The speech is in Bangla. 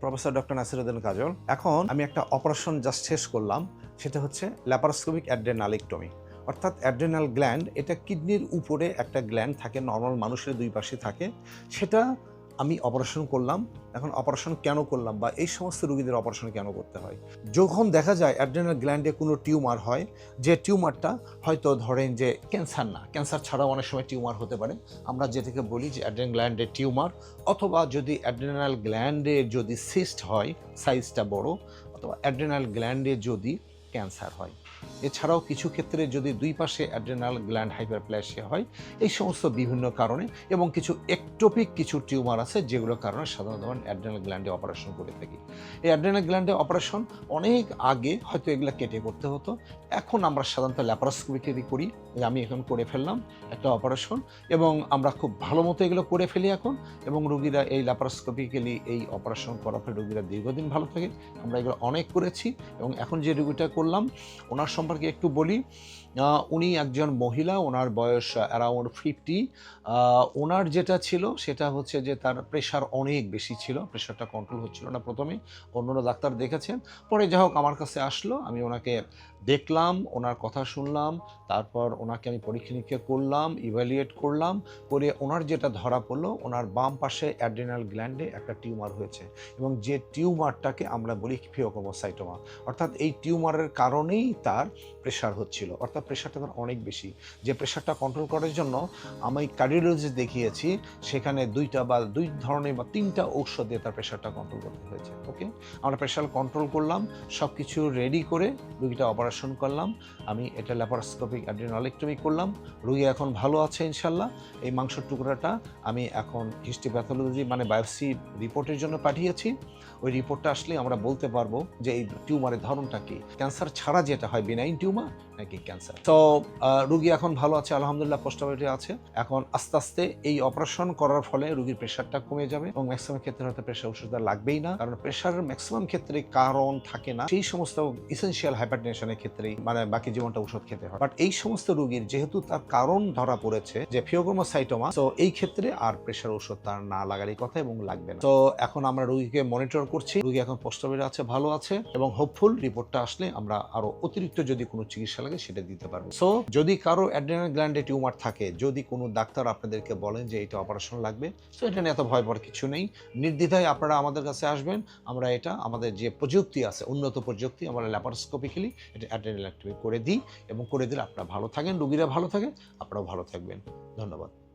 প্রফেসর ডক্টর নাসিরুদ্দিন কাজল, এখন আমি একটা অপারেশন জাস্ট শেষ করলাম, সেটা হচ্ছে ল্যাপারোস্কোপিক অ্যাড্রেনালিকটমি অর্থাৎ অ্যাড্রেনাল গ্ল্যান্ড এটা কিডনির উপরে একটা গ্ল্যান্ড থাকে নর্মাল মানুষের দুই পাশে থাকে, সেটা আমি অপারেশন করলাম, এখন অপারেশন কেন করলাম বা এই সমস্ত রোগীদের অপারেশন কেন করতে হয়? যখন দেখা যায় অ্যাড্রেনাল গ্ল্যান্ডে কোনো টিউমার হয়, যে টিউমারটা হয়তো ধরেন যে ক্যান্সার না ক্যান্সার ছাড়াও অনেক সময় টিউমার হতে পারে। আমরা যেটাকে বলি যে অ্যাড্রেনাল গ্ল্যান্ডের টিউমার অথবা যদি অ্যাড্রেনাল গ্ল্যান্ডে যদি সিস্ট হয় সাইজটা বড়, অথবা অ্যাড্রেনাল গ্ল্যান্ডে যদি ক্যান্সার হয়। এছাড়াও কিছু ক্ষেত্রে যদি দুই পাশে অ্যাড্রেনাল গ্ল্যান্ড হাইপারপ্লেসিয়া হয়, এই সমস্ত বিভিন্ন কারণে এবং কিছু একটোপিক কিছু টিউমার আছে যেগুলোর কারণে সাধারণত আমরা অ্যাড্রেনাল গ্ল্যান্ডে অপারেশন করে থাকি। এই অ্যাড্রেনাল গ্ল্যান্ডে অপারেশন অনেক আগে হয়তো এগুলো কেটে করতে হতো, এখন আমরা সাধারণত ল্যাপারোস্কোপিক্যালি করি আমি এখন করে ফেললাম একটা অপারেশন এবং আমরা খুব ভালো মতো এগুলো করে ফেলি এখন এবং রুগীরা এই ল্যাপারোস্কোপিক্যালি এই অপারেশন করার ফলে রুগীরা দীর্ঘদিন ভালো থাকে। আমরা এগুলো অনেক করেছি এবং এখন যে রুগীটা করলাম, ওনার সম্পর্কে একটু বলি। উনি একজন মহিলা, ওনার বয়স অ্যারাউন্ড ফিফটি ওনার যেটা ছিল, সেটা হচ্ছে যে তার প্রেশার অনেক বেশি ছিল প্রেশারটা কন্ট্রোল হচ্ছিল না প্রথমে অন্যরা ডাক্তার দেখেছেন। পরে যাই হোক, আমার কাছে আসলো, আমি ওনাকে দেখলাম, ওনার কথা শুনলাম, তারপর ওনাকে আমি পরীক্ষা নিরীক্ষা করলাম ইভ্যালুয়েট করলাম, করে ওনার যেটা ধরা পড়ল, ওনার বাম পাশে অ্যাড্রিনাল গ্ল্যান্ডে একটা টিউমার হয়েছে এবং যে টিউমারটাকে আমরা বলি ফিওকোমোসাইটোমা অর্থাৎ এই টিউমারের কারণেই তার প্রেশার হচ্ছিল। অর্থাৎ প্রেশারটা তার অনেক বেশি। যে প্রেশারটা কন্ট্রোল করার জন্য আমি কার্ডিওলজি দেখিয়েছি, সেখানে দুইটা বা দুই ধরনের বা তিনটা ঔষধ দিয়ে তার প্রেশারটা কন্ট্রোল করতে হয়েছে ওকে আমরা প্রেশার কন্ট্রোল করলাম সব কিছু রেডি করে রুগীটা অপারেশন করলাম, আমি এটা ল্যাপারোস্কোপিক অ্যাড্রিনালেক্টমি করলাম, রুগী এখন ভালো আছে ইনশাল্লাহ। এই মাংসের টুকরাটা আমি এখন হিস্টোপ্যাথোলজি মানে বায়োপসি রিপোর্টের জন্য পাঠিয়েছি। ওই রিপোর্টটা আসলে আমরা বলতে পারব যে এই টিউমারের ধরনটা কি? ক্যান্সার ছাড়া যেটা হয় বিনাইন টিউমার নাকি ক্যান্সার তো রুগী এখন ভালো আছে, আলহামদুলিল্লাহ পোস্টাবিলিটি আছে। এখন আস্তে আস্তে এই অপারেশন করার ফলে রুগীর প্রেশারটা কমে যাবে এবং ম্যাক্সিমাম ক্ষেত্রে হয়তো প্রেশার ওষুধ লাগবেই না। কারণ প্রেশারের ম্যাক্সিমাম ক্ষেত্রে কারণ থাকে না। সেই সমস্ত ইসেনশিয়াল হাইপারটেনশনের ক্ষেত্রেই মানে বাকি জীবনটা ওষুধ খেতে হয়। বাট এই সমস্ত রুগীর যেহেতু তার কারণ ধরা পড়েছে যে ফিওগ্রোমোসাইটোমা তো এই ক্ষেত্রে আর প্রেশার ওষুধ তার না লাগারই কথা এবং লাগবে না। তো এখন আমরা রুগীকে মনিটর করছি। রুগী এখন পোস্টাবিলিটি আছে, ভালো আছে এবং হোপফুল রিপোর্টটা আসলে আমরা আরও অতিরিক্ত যদি কোনো চিকিৎসা লাগে সেটা দিতে পারব। সো যদি কারও অ্যাড্রেনাল গ্ল্যান্ডে টিউমার থাকে যদি কোনো ডাক্তার আপনাদেরকে বলেন যে এটা অপারেশন লাগবে সো এটা নিয়ে এত ভয় পাওয়ার কিছু নেই। নির্দ্বিধায় আপনারা আমাদের কাছে আসবেন আমরা এটা আমাদের যে প্রযুক্তি আছে উন্নত প্রযুক্তি আমরা ল্যাপারোস্কোপিক্যালি এটা অ্যাড্রেনাল করে দিই এবং করে দিলে আপনারা ভালো থাকেন রুগীরা ভালো থাকে আপনারাও ভালো থাকবেন। ধন্যবাদ।